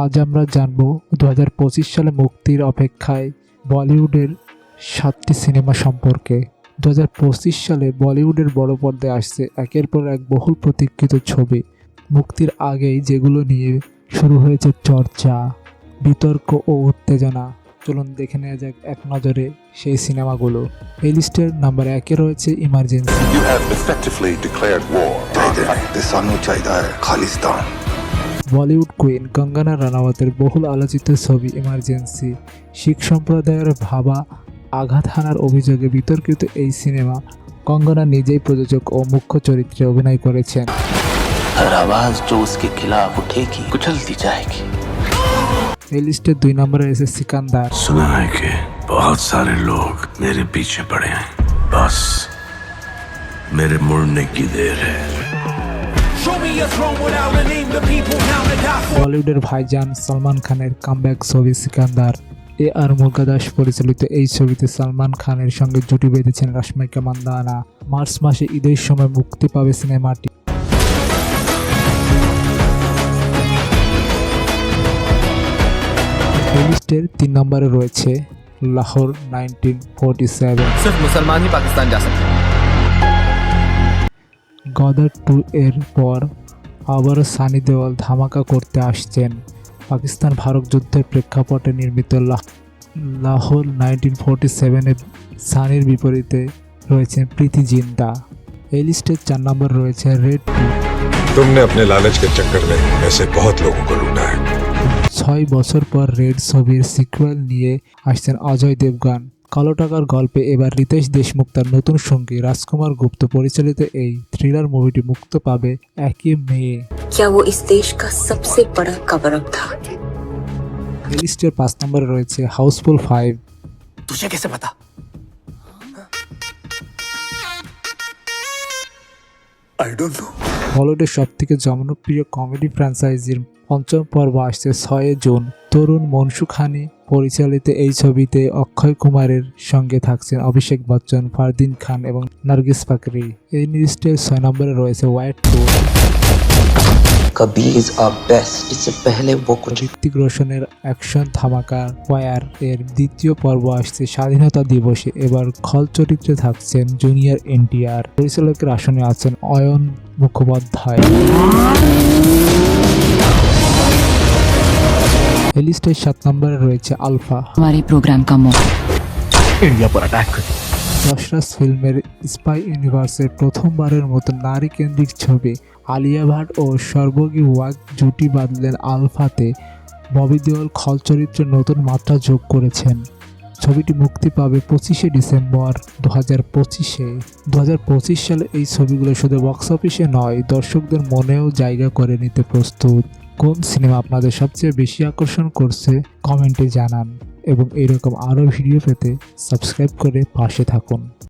আজ আমরা জানব দু হাজার পঁচিশ সালে মুক্তির অপেক্ষায় বলিউডের সাতটি সিনেমা সম্পর্কে। দু হাজার পঁচিশ সালে বলিউডের বড় পর্দায় আসছে একের পর এক বহুল প্রতীক্ষিত ছবি। মুক্তির আগেই যেগুলো নিয়ে শুরু হয়েছে চর্চা বিতর্ক ও উত্তেজনা। চলুন দেখে নেওয়া যাক এক নজরে সেই সিনেমাগুলো। এই লিস্টের নাম্বার একে রয়েছে ইমার্জেন্সি। বলিউড কুইন কঙ্গনা রানাওয়াতের বহুল আলোচিত ছবি ইমার্জেন্সি শিখ সম্প্রদায়ের ভাবা আঘাত হানার অভিযোগে বিতর্কিত এই সিনেমা কঙ্গনা নিজেই প্রযোজক ও মুখ্য চরিত্রে অভিনয় করেছেন हर आवाज जो उसके खिलाफ उठेगी कुचल दी जाएगी এই লিস্টের দুই নম্বরে রয়েছে সিকান্দার सुना है कि बहुत सारे लोग मेरे पीछे पड़े हैं बस मेरे मुड़ने की देर है বলিউডের ভাইজান সালমান খানের কামব্যাক ছবি সিকান্দার। এ আর মুরগা দাস পরিচালিত এই ছবিতে সালমান খানের সঙ্গে জুটি বেঁধেছেন রাশমাইকা মান্দানা মার্চ মাসে ঈদের সময় মুক্তি পাবে সিনেমাটি। লিস্টের তিন নম্বরে রয়েছে লাহোর নাইনটিন ফোরটি সেভেন। মুসলমান পাকিস্তান যা গদার টু এর পর আবারও সানি দেওয়াল ধামাকা করতে আসছেন পাকিস্তান ভারত যুদ্ধের প্রেক্ষাপটে নির্মিত লাহ- লাহোর নাইনটিন ফোরটি সেভেনের সানির বিপরীতে রয়েছেন প্রীতি জিন্দা এই লিস্টের চার নম্বর রয়েছে রেড টু तुमने अपने लालच के चक्कर में ऐसे बहुत लोगों को लूटा है ছয় বছর পর রেড ছবির সিকুয়েল নিয়ে আসছেন অজয় দেবগান কালো টাকার গল্পে এবার রিতেশ দেশমুখ তার নতুন সঙ্গী রাজকুমার গুপ্ত পরিচালিত এই থ্রিলার মুভিটি মুক্ত পাবে একই মেয়ে क्या वो इस देश का सबसे बड़ा कवर अप था এই লিস্টের পাঁচ নম্বরে রয়েছে হাউসফুল ফাইভ तुझे कैसे पता आई डोंट नो বলিউডের সব থেকে জনপ্রিয় কমেডি ফ্র্যাঞ্চাইজির পঞ্চম পর্ব আসছে ছয় জুন। তরুণ মনসু খানি পরিচালিত এই ছবিতে অক্ষয় কুমারের সঙ্গে থাকছেন অভিষেক বচ্চন ফারদিন খান এবং নার্গিস পাকরি এই নির্দিষ্ট ছয় নম্বরে রয়েছে ওয়াইট টু কবি রোশনের অ্যাকশন থামাকা ওয়ার। এর দ্বিতীয় পর্ব আসছে স্বাধীনতা দিবসে। এবার খল চরিত্রে থাকছেন জুনিয়র এনটিআর। পরিচালকের আসনে আছেন অয়ন মুখোপাধ্যায়। এই লিস্টের সাত নম্বরে রয়েছে আলফা हमारे प्रोग्राम का मौका इंडिया पर अटैक कर যশরাজ ফিল্মের স্পাই ইউনিভার্সের প্রথমবারের মতো নারী কেন্দ্রিক ছবি আলিয়া ভাট ও সর্বগী ওয়াগ জুটি বাঁধলেন আলফাতে ববি দেওয়াল খল চরিত্রে নতুন মাত্রা যোগ করেছেন ছবিটি মুক্তি পাবে পঁচিশে ডিসেম্বর দু হাজার পঁচিশে দু হাজার পঁচিশ সালে এই ছবিগুলো শুধু বক্স অফিসে নয় দর্শকদের মনেও জায়গা করে নিতে প্রস্তুত কোন সিনেমা আপনাদের সবচেয়ে বেশি আকর্ষণ করছে, কমেন্টে জানান। এবং এরকম আরও ভিডিও পেতে সাবস্ক্রাইব করে পাশে থাকুন।